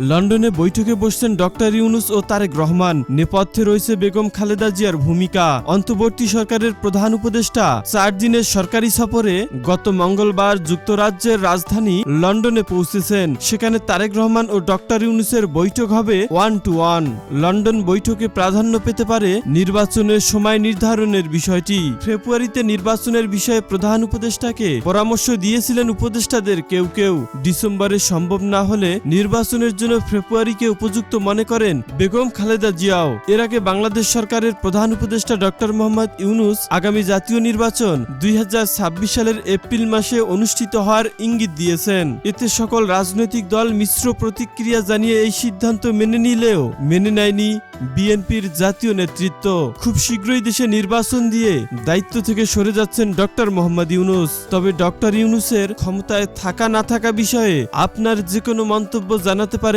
লন্ডনে বৈঠকে বসছেন ডক্টর ইউনুস ও তারেক রহমান। নেপথ্যে রয়েছে বেগম খালেদা জিয়ার ভূমিকা। অন্তর্বর্তী সরকারের প্রধান উপদেষ্টা চার দিনের সরকারি সফরে গত মঙ্গলবার যুক্তরাজ্যের রাজধানী লন্ডনে পৌঁছেছেন। সেখানে তারেক রহমান ও ডক্টর ইউনুসের বৈঠক হবে ওয়ান টু ওয়ান লন্ডন বৈঠকে প্রাধান্য পেতে পারে নির্বাচনের সময় নির্ধারণের বিষয়টি। ফেব্রুয়ারিতে নির্বাচনের বিষয়ে প্রধান উপদেষ্টাকে পরামর্শ দিয়েছিলেন উপদেষ্টাদের কেউ কেউ। ডিসেম্বরে সম্ভব না হলে নির্বাচনের জন্য ফেব্রুয়ারিকে উপযুক্ত মনে করেন বেগম খালেদা জিয়াও। এর আগে বাংলাদেশ সরকারের প্রধান উপদেষ্টা ডক্টর মোহাম্মদ ইউনুস আগামী জাতীয় নির্বাচন দুই সালের এপ্রিল মাসে অনুষ্ঠিত হওয়ার ইঙ্গিত দিয়েছেন। এতে সকল রাজনৈতিক দল মিশ্র প্রতিক্রিয়া জানিয়ে এই সিদ্ধান্ত মেনে নিলেও মেনে নেয়নি বিএনপির জাতীয় নেতৃত্ব। খুব শীঘ্রই দেশে নির্বাচন দিয়ে দায়িত্ব থেকে সরে যাচ্ছেন ডক্টর মোহাম্মদ ইউনুস। তবে ডক্টর ইউনুসের ক্ষমতায় থাকা না থাকা বিষয়ে আপনার যে কোনো মন্তব্য জানাতে পারেন